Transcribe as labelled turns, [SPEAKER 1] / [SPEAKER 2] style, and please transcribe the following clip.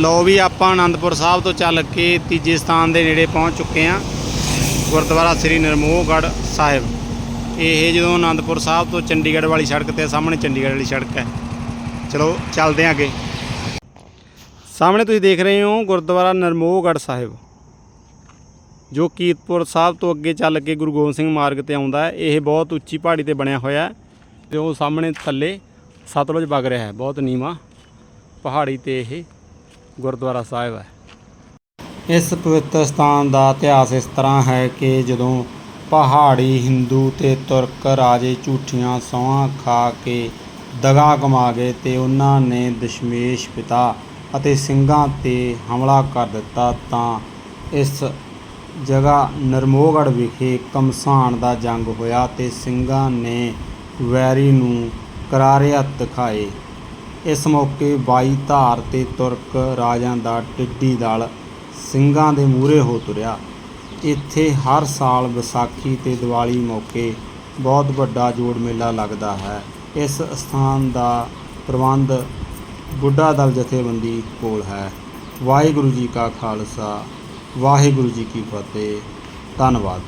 [SPEAKER 1] ਲਓ ਵੀ ਆਪਾਂ ਆਨੰਦਪੁਰ ਸਾਹਿਬ ਤੋਂ ਚੱਲ ਕੇ ਤੀਜੇ ਸਥਾਨ ਦੇ ਨੇੜੇ ਪਹੁੰਚ ਚੁੱਕੇ ਹਾਂ, ਗੁਰਦੁਆਰਾ ਸ੍ਰੀ ਨਰਮੋਹਗੜ੍ਹ ਸਾਹਿਬ। ਇਹ ਜਦੋਂ ਆਨੰਦਪੁਰ ਸਾਹਿਬ ਤੋਂ ਚੰਡੀਗੜ੍ਹ ਵਾਲੀ ਸੜਕ ਤੇ ਸਾਹਮਣੇ ਚੰਡੀਗੜ੍ਹ ਵਾਲੀ ਸੜਕ ਹੈ। ਚਲੋ, ਚੱਲਦੇ ਹਾਂ ਅੱਗੇ। ਸਾਹਮਣੇ ਤੁਸੀਂ ਦੇਖ ਰਹੇ ਹੋ ਗੁਰਦੁਆਰਾ ਨਰਮੋਹਗੜ੍ਹ ਸਾਹਿਬ, ਜੋ ਕੀਰਤਪੁਰ ਸਾਹਿਬ ਤੋਂ ਅੱਗੇ ਚੱਲ ਕੇ ਗੁਰੂ ਗੋਬਿੰਦ ਸਿੰਘ ਮਾਰਗ ਤੇ ਆਉਂਦਾ ਹੈ। ਇਹ ਬਹੁਤ ਉੱਚੀ ਪਹਾੜੀ ਤੇ ਬਣਿਆ ਹੋਇਆ ਹੈ ਤੇ ਉਹ ਸਾਹਮਣੇ ਥੱਲੇ ਸਤਲੁਜ ਵਗ ਰਿਹਾ ਹੈ। ਬਹੁਤ ਨੀਵਾਂ ਪਹਾੜੀ ਤੇ ਇਹ ਗੁਰਦੁਆਰਾ ਸਾਹਿਬ ਹੈ। ਇਸ ਪਵਿੱਤਰ ਸਥਾਨ ਦਾ ਇਤਿਹਾਸ ਇਸ ਤਰ੍ਹਾਂ ਹੈ ਕਿ ਜਦੋਂ ਪਹਾੜੀ ਹਿੰਦੂ ਤੇ ਤੁਰਕ ਰਾਜੇ ਝੂਠੀਆਂ ਸੌਹਾਂ ਖਾ ਕੇ ਦਗਾ ਕਮਾ ਗਏ ਤੇ ਉਹਨਾਂ ਨੇ ਦਸ਼ਮੇਸ਼ ਪਿਤਾ ਅਤੇ ਸਿੰਘਾਂ ਤੇ ਹਮਲਾ ਕਰ ਦਿੱਤਾ ਤਾਂ ਇਸ ਜਗ੍ਹਾ ਨਰਮੋਹਗੜ੍ਹ ਵਿਖੇ ਕਮਸਾਨ ਦਾ ਜੰਗ ਹੋਇਆ ਤੇ ਸਿੰਘਾਂ ਨੇ ਵੈਰੀ ਨੂੰ ਕਰਾਰੇ ਹੱਥ ਦਿਖਾਏ। ਇਸ ਮੌਕੇ ਬਾਈ ਧਾਰ ਤੇ ਤੁਰਕ ਰਾਜਾਂ ਦਾ ਟਿੱਡੀ ਦਲ ਸਿੰਘਾਂ ਦੇ ਮੂਹਰੇ ਹੋ ਤੁਰਿਆ। ਇੱਥੇ ਹਰ ਸਾਲ ਵਿਸਾਖੀ ਤੇ ਦੀਵਾਲੀ ਮੌਕੇ ਬਹੁਤ ਵੱਡਾ ਜੋੜ ਮੇਲਾ ਲੱਗਦਾ ਹੈ। ਇਸ ਸਥਾਨ ਦਾ ਪ੍ਰਬੰਧ ਬੁੱਢਾ ਦਲ ਜਥੇਬੰਦੀ ਕੋਲ ਹੈ। ਵਾਹਿਗੁਰੂ ਜੀ ਕਾ ਖਾਲਸਾ, ਵਾਹਿਗੁਰੂ ਜੀ ਕੀ ਫਤਿਹ। ਧੰਨਵਾਦ।